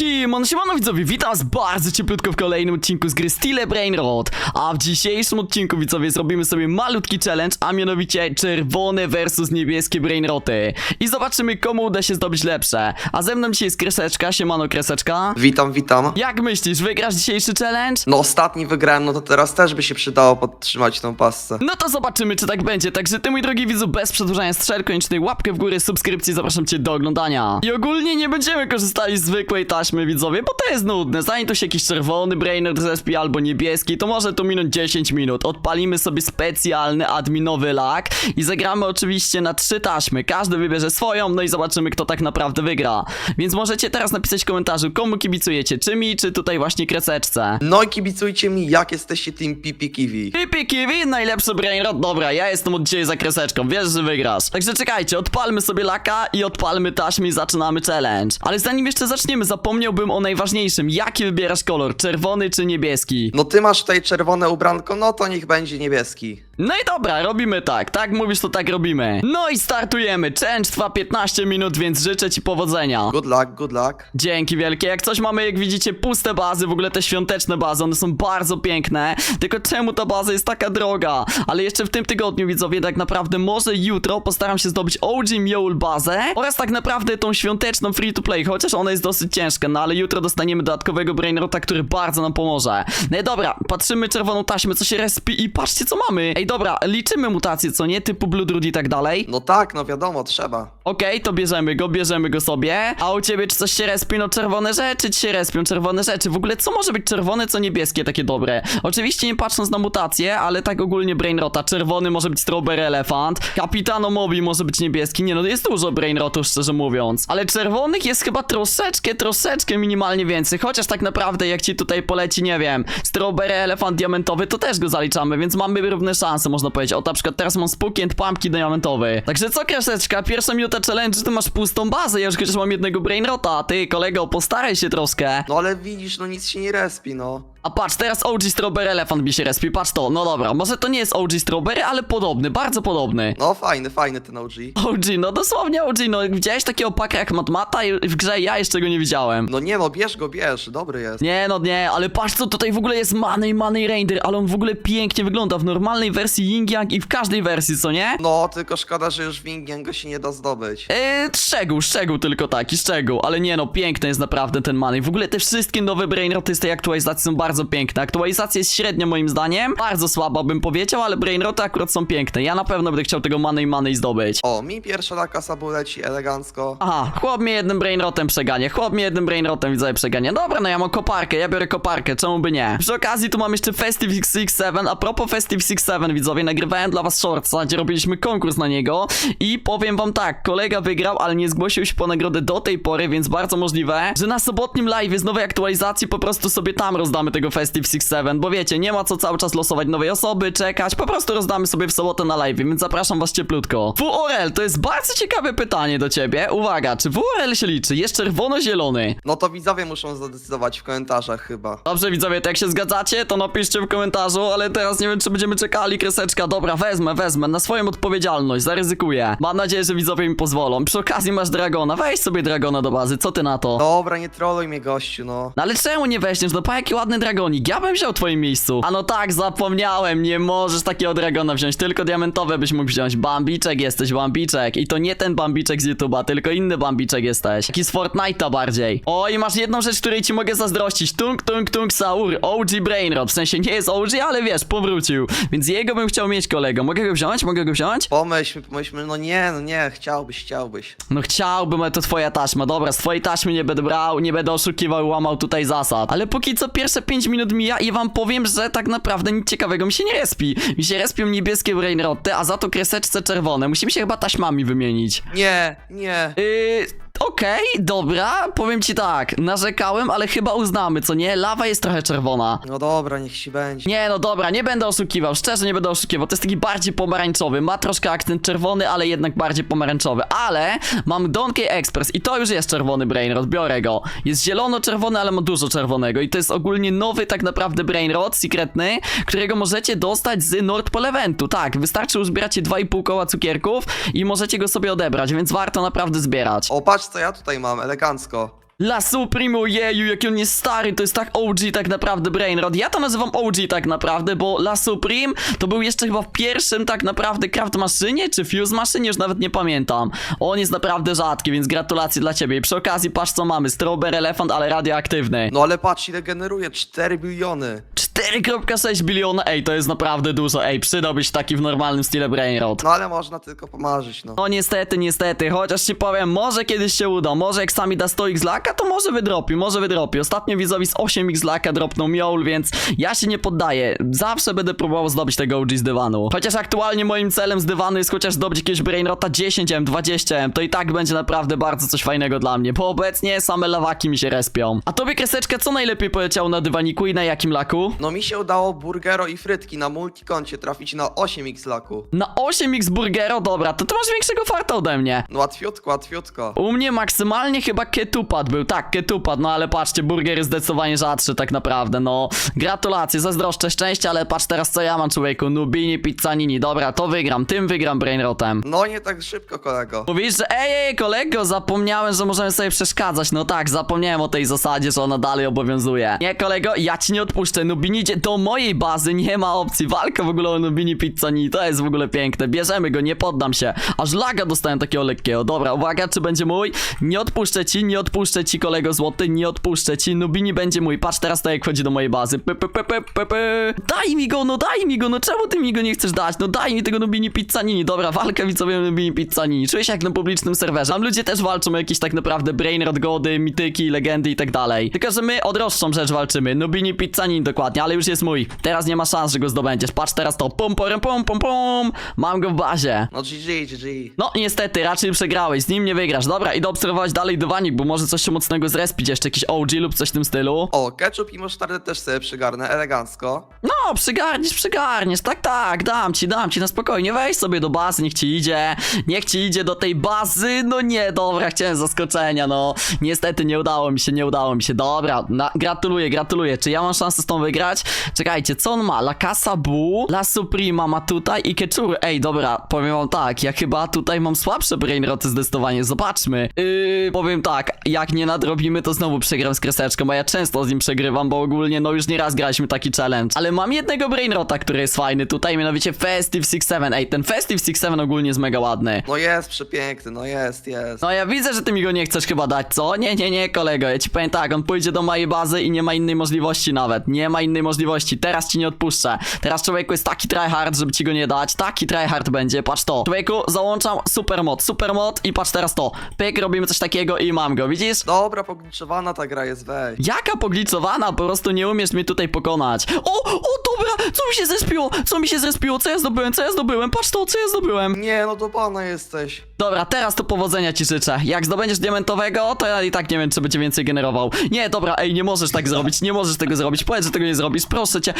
Simon, siemano widzowie, witam was bardzo cieplutko w kolejnym odcinku z gry Stile Brain Road A w dzisiejszym odcinku widzowie zrobimy sobie malutki challenge, a mianowicie czerwone versus niebieskie Brain Roty I zobaczymy komu uda się zdobyć lepsze A ze mną dzisiaj jest Kreseczka, siemano Kreseczka Witam, witam. Jak myślisz, wygrasz dzisiejszy challenge? No ostatni wygrałem, no to teraz też by się przydało podtrzymać tą pasce. No to zobaczymy, czy tak będzie. Także ty, mój drogi widzu, bez przedłużania strzel, koniecznie łapkę w górę, subskrypcji, zapraszam cię do oglądania. I ogólnie nie będziemy korzystali z zwykłej taśmy, widzowie, bo to jest nudne. Zanim tu się jakiś czerwony brainer zespi albo niebieski, to może tu minąć 10 minut. Odpalimy sobie specjalny adminowy lag i zagramy oczywiście na trzy taśmy. Każdy wybierze swoją, no i zobaczymy, kto tak naprawdę wygra. Więc możecie teraz napisać w komentarzu, komu kibicujecie, czy mi, czy tutaj właśnie kreseczce. No i kibicujcie mi, jak jesteście team Pipi Kiwi. Pipi Kiwi, najlepszy brainrot. Dobra, ja jestem od dzisiaj za kreseczką, wiesz, że wygrasz. Także czekajcie, odpalmy sobie laka i odpalmy taśmy i zaczynamy challenge. Ale zanim jeszcze zaczniemy, zapomniałbym o najważniejszym. Jaki wybierasz kolor, czerwony czy niebieski? No ty masz tutaj czerwone ubranko, no to niech będzie niebieski. No i dobra, robimy tak. Tak mówisz, to tak robimy. No i startujemy. Challenge trwa 15 minut, więc życzę ci powodzenia. Good luck, good luck. Dzięki wielkie. Jak coś mamy, jak widzicie, puste bazy, w ogóle te świąteczne bazy, one są bardzo piękne. Tylko czemu ta baza jest taka droga? Ale jeszcze w tym tygodniu, widzowie, tak naprawdę może jutro postaram się zdobyć OG Mule bazę oraz tak naprawdę tą świąteczną free to play, chociaż ona jest dosyć ciężka, no ale jutro dostaniemy dodatkowego brainrota, który bardzo nam pomoże. No i dobra, patrzymy czerwoną taśmę, co się respi i patrzcie co mamy. Ej, dobra, liczymy mutacje, co nie? Typu Bloodroot i tak dalej. No tak, no wiadomo, trzeba. Okej, to bierzemy go, bierzemy go sobie. A u ciebie czy coś się respi? No czerwone rzeczy ci się respią, czerwone rzeczy. W ogóle co może być czerwone, co niebieskie, takie dobre? Oczywiście nie patrząc na mutacje, ale tak ogólnie brainrota. Czerwony może być strawberry elefant, kapitano mobi może być niebieski. Nie no, jest dużo brainrotów, szczerze mówiąc. Ale czerwonych jest chyba troszeczkę, troszeczkę minimalnie więcej. Chociaż tak naprawdę jak ci tutaj poleci, nie wiem, strawberry elefant diamentowy, to też go zaliczamy, więc mamy równe szanse, można powiedzieć. O, na przykład teraz mam Spooky and Pumpkin diamentowy. Także co, Kreseczka, pierwsza minuta challenge, ty masz pustą bazę, ja już chociaż mam jednego brainrota, ty, kolego, postaraj się troszkę. No ale widzisz, no nic się nie respi, no. A patrz, teraz OG Strawberry Elephant mi się respi, patrz to, no dobra, może to nie jest OG Strawberry, ale podobny, bardzo podobny. No fajny, fajny ten OG. OG, no dosłownie OG, no widziałeś takiego paka jak Matmata i w grze ja jeszcze go nie widziałem. No nie no, bierz go, bierz, dobry jest. Nie, no nie, ale patrz co tutaj w ogóle jest Money, Money Render, ale on w ogóle pięknie wygląda w normalnej wersji Yin Yang i w każdej wersji, co nie? No, tylko szkoda, że już Wingien go się nie da zdobyć. Eee, szczegół, szczegół tylko taki, szczegół, ale nie no, piękny jest naprawdę ten Money. W ogóle te wszystkie nowe Brainroty z tej aktualizacji są bardzo piękne. Aktualizacja jest średnia moim zdaniem, bardzo słaba bym powiedział, ale Brainroty akurat są piękne. Ja na pewno będę chciał tego Money Money zdobyć. O, mi pierwsza taka sabu leci elegancko. Aha, chłop mnie jednym brainrotem przeganie, chłop mnie jednym brainrotem widzę przeganie. Dobra, no ja mam koparkę, ja biorę koparkę, czemu by nie? Przy okazji tu mam jeszcze Festive 67, a propos Festive 67 widzowie, nagrywałem dla was shortsa, gdzie robiliśmy konkurs na niego i powiem wam tak, kolega wygrał, ale nie zgłosił się po nagrodę do tej pory, więc bardzo możliwe, że na sobotnim live z nowej aktualizacji po prostu sobie tam rozdamy tego Festive 67, bo wiecie, nie ma co cały czas losować nowej osoby, czekać, po prostu rozdamy sobie w sobotę na live, więc zapraszam was cieplutko. WRL, to jest bardzo ciekawe pytanie do ciebie, uwaga, czy WRL się liczy? Jest czerwono-zielony. No to widzowie muszą zadecydować w komentarzach chyba. Dobrze widzowie, to jak się zgadzacie, to napiszcie w komentarzu, ale teraz nie wiem, czy będziemy czekali, kreseczka. Dobra, wezmę, wezmę, na swoją odpowiedzialność, zaryzykuję. Mam nadzieję, że widzowie mi pozwolą. Przy okazji masz Dragona, weź sobie Dragona do bazy, co ty na to? Dobra, nie troluj mnie gościu, no. No ale czemu nie weźmiesz? No pa jaki ładny dragonik, ja bym wziął w twoim miejscu. A no tak, zapomniałem, nie możesz takiego dragona wziąć, tylko diamentowe byś mógł wziąć. Bambiczek jesteś, Bambiczek. I to nie ten Bambiczek z YouTube'a, tylko inny Bambiczek jesteś. Taki z Fortnite'a bardziej. O, i masz jedną rzecz, której ci mogę zazdrościć. Tung, tung, tung, Saur, OG Brainrod. W sensie nie jest OG, ale wiesz, powrócił. Więc jego bym chciał mieć, kolego. Mogę go wziąć? Mogę go wziąć? Pomyślmy, pomyślmy, no nie, no nie, chciałbyś, chciałbyś. No chciałbym, ale to twoja taśma. Dobra, z twojej taśmy nie będę brał, nie będę oszukiwał łamał tutaj zasad. Ale póki co pierwsze 5 minut mija i wam powiem, że tak naprawdę nic ciekawego mi się nie respi. Mi się respią niebieskie brainroty, a za to kreseczce czerwone. Musimy się chyba taśmami wymienić. Nie, nie. Yy... Okej, dobra, powiem ci tak, narzekałem, ale chyba uznamy, co nie? Lawa jest trochę czerwona. No dobra, niech ci będzie. Nie, no dobra, nie będę oszukiwał, szczerze nie będę oszukiwał. To jest taki bardziej pomarańczowy. Ma troszkę akcent czerwony, ale jednak bardziej pomarańczowy. Ale mam Donkey Express i to już jest czerwony Brainrod, biorę go. Jest zielono-czerwony, ale ma dużo czerwonego. I to jest ogólnie nowy tak naprawdę Brainrod, secretny, którego możecie dostać z Nord Pole Eventu. Tak, wystarczy uzbieracie 2,5 koła cukierków i możecie go sobie odebrać, więc warto naprawdę zbierać. O, patrz co ja tutaj mam, elegancko. La Supremo, jeju, jaki on jest stary, to jest tak OG tak naprawdę Brainrod. Ja to nazywam OG tak naprawdę, bo La Supreme to był jeszcze chyba w pierwszym tak naprawdę Craft Maszynie, czy Fuse Maszynie, już nawet nie pamiętam. On jest naprawdę rzadki, więc gratulacje dla ciebie. I przy okazji patrz co mamy, Strawberry Elephant, ale radioaktywny. No ale patrz, ile generuje, 4 biliony. 4,6 biliona, ej, to jest naprawdę dużo, ej, przydałbyś taki w normalnym stile Brainrod. No ale można tylko pomarzyć, no. No niestety, niestety, chociaż ci powiem, może kiedyś się uda, może jak sami da 100x laka, to może wydropi, może wydropi. Ostatnio widzowi z 8x laka dropnął Mioul, więc ja się nie poddaję. Zawsze będę próbował zdobyć tego OG z dywanu. Chociaż aktualnie moim celem z dywanu jest chociaż zdobyć jakiegoś Brainrota 10M, 20M, to i tak będzie naprawdę bardzo coś fajnego dla mnie, bo obecnie same lawaki mi się respią. A tobie, Kreseczka, co najlepiej poleciało na dywaniku i na jakim laku? No mi się udało burgero i frytki na multikoncie trafić na 8x laku. Na 8x Burgero, dobra, to ty masz większego farta ode mnie. No łatwiutko, łatwiutko. U mnie maksymalnie chyba ketupad był, tak, ketupad, no ale patrzcie, burger jest zdecydowanie rzadszy tak naprawdę, no. Gratulacje, zazdroszczę szczęścia, ale patrz teraz co ja mam człowieku, Nubini, Pizzanini, dobra, to wygram, tym wygram Brainrotem. No nie tak szybko, kolego. Mówisz, że ej, ej, kolego, zapomniałem, że możemy sobie przeszkadzać. No tak, zapomniałem o tej zasadzie, że ona dalej obowiązuje. Nie, kolego, ja ci nie odpuszczę. Nubini idzie do mojej bazy, nie ma opcji. Walka w ogóle o Nubini Pizzani, to jest w ogóle piękne. Bierzemy go, nie poddam się. Aż laga dostałem takiego lekkiego. Dobra, uwaga, czy będzie mój? Nie odpuszczę ci, nie odpuszczę ci, kolego złoty, nie odpuszczę ci. Nubini będzie mój. Patrz teraz to jak wchodzi do mojej bazy. Py, py, py, py, py, py. Daj mi go, no daj mi go, no czemu ty mi go nie chcesz dać? No daj mi tego Nubini Pizzanini. Dobra, walka widzowie Nubini Pizzanini. Czuję się jak na publicznym serwerze. Tam ludzie też walczą o jakieś tak naprawdę brainrot gody, mityki, legendy i tak dalej. Tylko, że my o droższą rzecz walczymy. Nubini Pizzanini dokładnie, ale już jest mój. Teraz nie ma szans, że go zdobędziesz. Patrz teraz to. Pum, pum, pum, pum, pum. Mam go w bazie. No GG, GG. No, niestety, raczej przegrałeś, z nim nie wygrasz. Dobra, idę obserwować dalej dywanik, bo może coś mocnego zrespić, jeszcze jakiś OG lub coś w tym stylu. O, ketchup i musztardę też sobie przygarnę, elegancko. Przygarniesz, przygarniesz, tak, tak, dam ci, dam ci, na spokojnie, weź sobie do bazy, niech ci idzie, niech ci idzie do tej bazy, no nie, dobra, chciałem zaskoczenia, no, niestety nie udało mi się, nie udało mi się, dobra, na, gratuluję, gratuluję, czy ja mam szansę z tą wygrać? Czekajcie, co on ma? La Casa Bu, La Suprema ma tutaj i Keczury, ej, dobra, powiem wam tak, ja chyba tutaj mam słabsze brainroty zdecydowanie, zobaczmy, yy, powiem tak, jak nie nadrobimy, to znowu przegram z kreseczką, bo ja często z nim przegrywam, bo ogólnie, no już nie raz graliśmy taki challenge, ale mam jednego brainrota, który jest fajny tutaj, mianowicie Festive 6-7, ej, ten Festive 6-7 ogólnie jest mega ładny. No jest przepiękny, no jest, jest. No ja widzę, że ty mi go nie chcesz chyba dać, co? Nie, nie, nie, kolego, ja ci powiem tak, on pójdzie do mojej bazy i nie ma innej możliwości nawet, nie ma innej możliwości, teraz ci nie odpuszczę. Teraz człowieku jest taki tryhard, żeby ci go nie dać, taki tryhard będzie, patrz to. Człowieku, załączam supermod, supermod i patrz teraz to. Pyk, robimy coś takiego i mam go, widzisz? Dobra, pogliczowana ta gra jest, weź. Jaka pogliczowana, po prostu nie umiesz mnie tutaj pokonać. O, o, dobra, co mi się zrespiło, co mi się zrespiło, co ja zdobyłem, co ja zdobyłem, patrz to, co ja zdobyłem. Nie, no do pana jesteś. Dobra, teraz to powodzenia ci życzę. Jak zdobędziesz diamentowego, to ja i tak nie wiem, czy będzie więcej generował. Nie, dobra, ej, nie możesz tak zrobić, nie możesz tego zrobić. Powiedz, że tego nie zrobisz, proszę cię.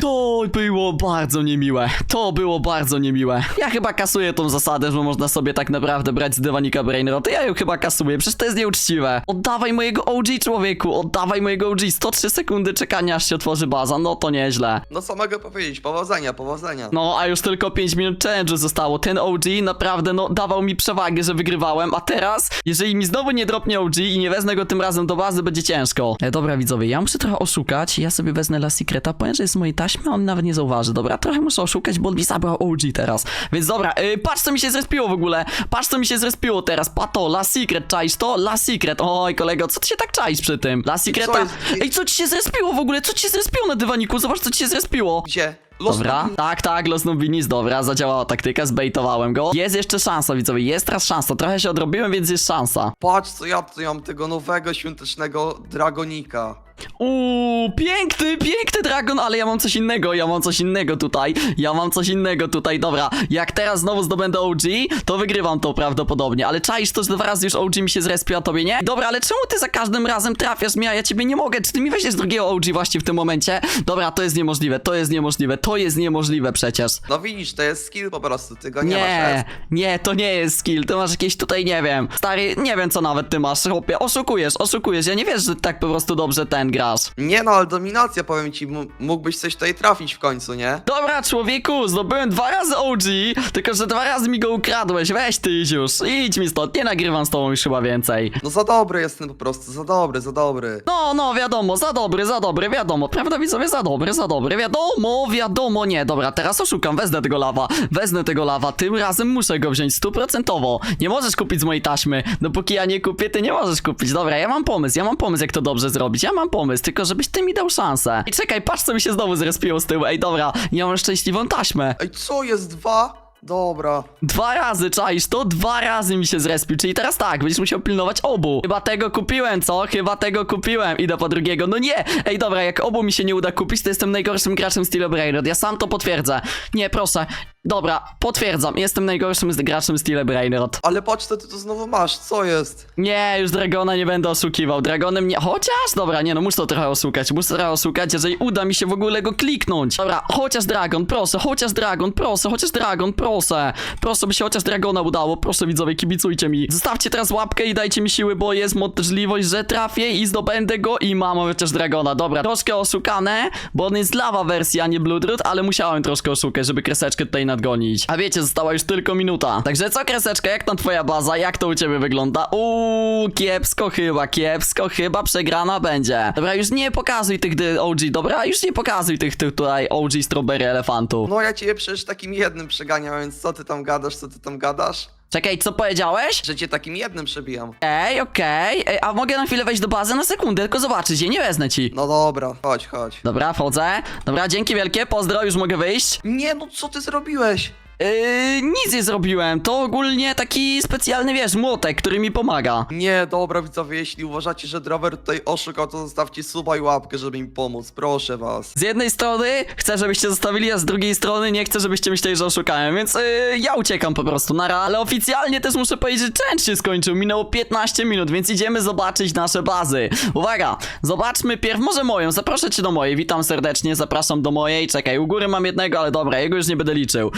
To było bardzo niemiłe. To było bardzo niemiłe. Ja chyba kasuję tą zasadę, że można sobie tak naprawdę brać z dywanika Brainrot. Ja ją chyba kasuję, przecież to jest nieuczciwe. Oddawaj mojego OG, człowieku, oddawaj mojego OG. 103 sekundy czekania, aż się otworzy baza, no to nieźle. No co mogę powiedzieć, powodzenia, powodzenia. No, a już tylko 5 minut challenge'u zostało. Ten OG naprawdę, no, dawał mi przewagę, że wygrywałem, a teraz, jeżeli mi znowu nie dropnie OG i nie wezmę go tym razem do bazy, będzie ciężko. E, dobra, widzowie, ja muszę trochę oszukać. Ja sobie wezmę La Secreta, powiem, że jest z mojej taśmy, on nawet nie zauważy. Dobra, trochę muszę oszukać, bo on mi zabrał OG teraz. Więc dobra, y, patrz co mi się zrespiło w ogóle. Patrz co mi się zrespiło teraz. Pato, La Secret, czaisz to? La Secret. Oj, kolego, co ty się tak czaisz przy tym? La Secreta. Ej, co ci się zrespiło w ogóle? Co ci się zrespiło na dywaniku? Zobacz, co ci się zrespiło. Gdzie? Los Dobra, tak, tak, Los Nubinis, dobra, zadziałała taktyka, zbejtowałem go. Jest jeszcze szansa, widzowie, jest teraz szansa. Trochę się odrobiłem, więc jest szansa. Patrz co ja tu mam tego nowego świątecznego dragonika. Uuu, piękny, piękny dragon, ale ja mam coś innego, ja mam coś innego tutaj, ja mam coś innego tutaj, dobra, jak teraz znowu zdobędę OG, to wygrywam to prawdopodobnie, ale czaisz to, że dwa razy już OG mi się zrespił, a tobie nie? Dobra, ale czemu ty za każdym razem trafiasz mnie, a ja ciebie nie mogę, czy ty mi weźmiesz drugiego OG właśnie w tym momencie? Dobra, to jest niemożliwe, to jest niemożliwe, to jest niemożliwe przecież. No widzisz, to jest skill po prostu, ty go nie, masz. Nie, nie, to nie jest skill. Ty masz jakieś tutaj, nie wiem. Stary, nie wiem co nawet ty masz, chłopie. Oszukujesz, oszukujesz. Ja nie wiesz, że tak po prostu dobrze ten ten grasz? Nie no, ale dominacja, powiem ci, m- mógłbyś coś tutaj trafić w końcu, nie? Dobra, człowieku, zdobyłem dwa razy OG, tylko że dwa razy mi go ukradłeś. Weź ty idź już, idź mi stąd, nie nagrywam z tobą już chyba więcej. No za dobry jestem po prostu, za dobry, za dobry. No, no, wiadomo, za dobry, za dobry, wiadomo, prawda widzowie, za dobry, za dobry, wiadomo, wiadomo, nie, dobra, teraz oszukam, wezmę tego lawa, wezmę tego lawa, tym razem muszę go wziąć stuprocentowo, nie możesz kupić z mojej taśmy, dopóki ja nie kupię, ty nie możesz kupić, dobra, ja mam pomysł, ja mam pomysł, jak to dobrze zrobić, ja mam pomysł, tylko żebyś ty mi dał szansę. I czekaj, patrz co mi się znowu zrespiło z tyłu, ej, dobra, ja mam szczęśliwą taśmę. Ej, co jest dwa? Dobra. Dwa razy, czaisz to? Dwa razy mi się zrespił, czyli teraz tak, będziesz musiał pilnować obu. Chyba tego kupiłem, co? Chyba tego kupiłem. Idę po drugiego. No nie! Ej, dobra, jak obu mi się nie uda kupić, to jestem najgorszym graczem Steel Brainrod. Ja sam to potwierdzę. Nie, proszę. Dobra, potwierdzam. Jestem najgorszym z- graczem Steel Brainrod. Ale patrz, co ty tu znowu masz, co jest? Nie, już Dragona nie będę oszukiwał. Dragonem nie... Chociaż, dobra, nie no, muszę to trochę oszukać. Muszę trochę oszukać, jeżeli uda mi się w ogóle go kliknąć. Dobra, chociaż Dragon, proszę, chociaż Dragon, proszę, chociaż Dragon, proszę. Proszę, by się chociaż Dragona udało. Proszę, widzowie, kibicujcie mi. Zostawcie teraz łapkę i dajcie mi siły, bo jest możliwość, że trafię i zdobędę go i mam chociaż Dragona. Dobra, troszkę oszukane, bo on jest lawa wersja, a nie Bloodroot, ale musiałem troszkę oszukać, żeby kreseczkę tutaj nadgonić. A wiecie, została już tylko minuta. Także co, kreseczka, jak tam twoja baza? Jak to u ciebie wygląda? Uuu, kiepsko chyba, kiepsko chyba przegrana będzie. Dobra, już nie pokazuj tych OG, dobra? Już nie pokazuj tych, tych tutaj OG strawberry elefantów. No ja ciebie przecież takim jednym przeganiam, więc co ty tam gadasz, co ty tam gadasz? Czekaj, co powiedziałeś? Że cię takim jednym przebijam. Ej, okej, Ej, a mogę na chwilę wejść do bazy na sekundę, tylko zobaczyć je, nie wezmę ci. No dobra, chodź, chodź. Dobra, wchodzę. Dobra, dzięki wielkie, pozdro, już mogę wyjść. Nie no, co ty zrobiłeś? Yy, nic nie zrobiłem, to ogólnie taki specjalny, wiesz, młotek, który mi pomaga. Nie, dobra widzowie, jeśli uważacie, że Drover tutaj oszukał, to zostawcie suba i łapkę, żeby mi pomóc, proszę was. Z jednej strony chcę, żebyście zostawili, a z drugiej strony nie chcę, żebyście myśleli, że oszukałem, więc yy, ja uciekam po prostu, nara. Ale oficjalnie też muszę powiedzieć, że challenge się skończył, minęło 15 minut, więc idziemy zobaczyć nasze bazy. Uwaga, zobaczmy pierw, może moją, zaproszę cię do mojej, witam serdecznie, zapraszam do mojej, czekaj, u góry mam jednego, ale dobra, jego już nie będę liczył.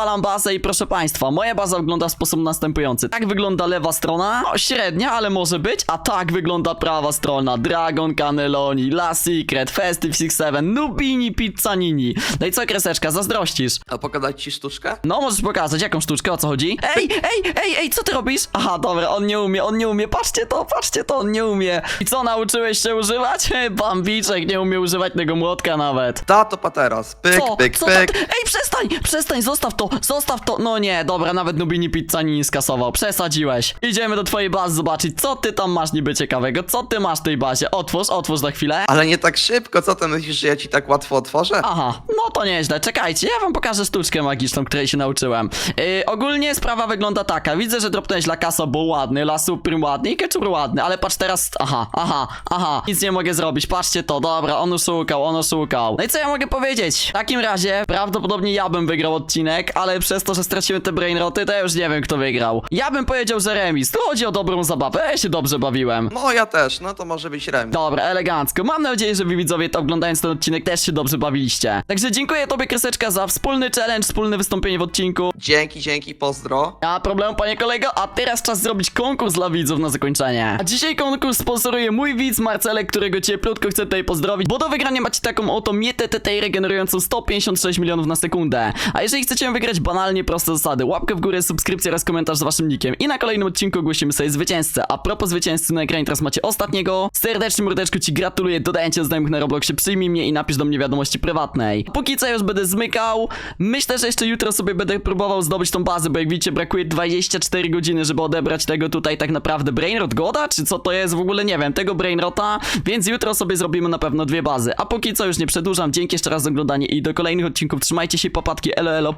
Odpalam bazę i proszę państwa, moja baza wygląda w sposób następujący. Tak wygląda lewa strona, no, średnia, ale może być, a tak wygląda prawa strona. Dragon, Cannelloni, La Secret, Festive 67, Nubini, Pizzanini. No i co, kreseczka, zazdrościsz? A pokazać ci sztuczkę? No, możesz pokazać, jaką sztuczkę, o co chodzi? Ej, ej, ej, ej, co ty robisz? Aha, dobra, on nie umie, on nie umie, patrzcie to, patrzcie to, on nie umie. I co, nauczyłeś się używać? Bambiczek nie umie używać tego młotka nawet. Tato pateras, pyk, Co? pyk, Co pyk. Ej, przestań, przestań, zostaw to, zostaw to. No nie, dobra, nawet Nubini Pizzani nie skasował, przesadziłeś. Idziemy do twojej bazy zobaczyć, co ty tam masz niby ciekawego, co ty masz w tej bazie. Otwórz, otwórz za chwilę. Ale nie tak szybko, co ty myślisz, że ja ci tak łatwo otworzę? Aha, no to nieźle. Czekajcie, ja wam pokażę sztuczkę magiczną, której się nauczyłem. Yy, ogólnie sprawa wygląda taka. Widzę, że dropnąłeś Lakaso, bo ładny, La Supreme ładny i Ketchup ładny, ale patrz teraz... Aha, aha, aha. Nic nie mogę zrobić, patrzcie to, dobra, on oszukał, on oszukał. No i co ja mogę powiedzieć? W takim razie, prawdopodobnie ja bym wygrał odcinek, ale przez to, że straciłem te brainroty, to ja już nie wiem, kto wygrał. Ja bym powiedział, że remis. Tu chodzi o dobrą zabawę, ja się dobrze bawiłem. No ja też, no to może być remis. Dobra, elegancko. Mam nadzieję, że wy widzowie to oglądając ten odcinek też się dobrze bawiliście. Także dziękuję tobie, Kreseczka, za wspólny challenge, wspólne wystąpienie w odcinku. Dzięki, dzięki, pozdro. Nie ma problemu, panie kolego, a teraz czas zrobić konkurs dla widzów na zakończenie. A dzisiaj konkurs sponsoruje mój widz Marcelek, którego cieplutko chcę tutaj pozdrowić, bo do wygrania macie taką oto mietę TTI regenerującą 156 milionów na sekundę. A jeżeli chcecie ją wygrać, banalnie proste zasady. Łapkę w górę, subskrypcja oraz komentarz z waszym nickiem. I na kolejnym odcinku ogłosimy sobie zwycięzcę. A propos zwycięzcy na ekranie teraz macie ostatniego. Serdecznie mordeczku ci gratuluję, dodając cię znajomych na Robloxie, przyjmij mnie i napisz do mnie wiadomości prywatnej. Póki co już będę zmykał. Myślę, że jeszcze jutro sobie będę próbował zdobyć tą bazę, bo jak widzicie brakuje 24 godziny, żeby odebrać tego tutaj tak naprawdę Brainrot Goda, czy co to jest w ogóle nie wiem, tego Brainrota, więc jutro sobie zrobimy na pewno dwie bazy. A póki co już nie przedłużam, dzięki jeszcze raz za oglądanie i do kolejnych odcinków trzymajcie się popatki elo elo!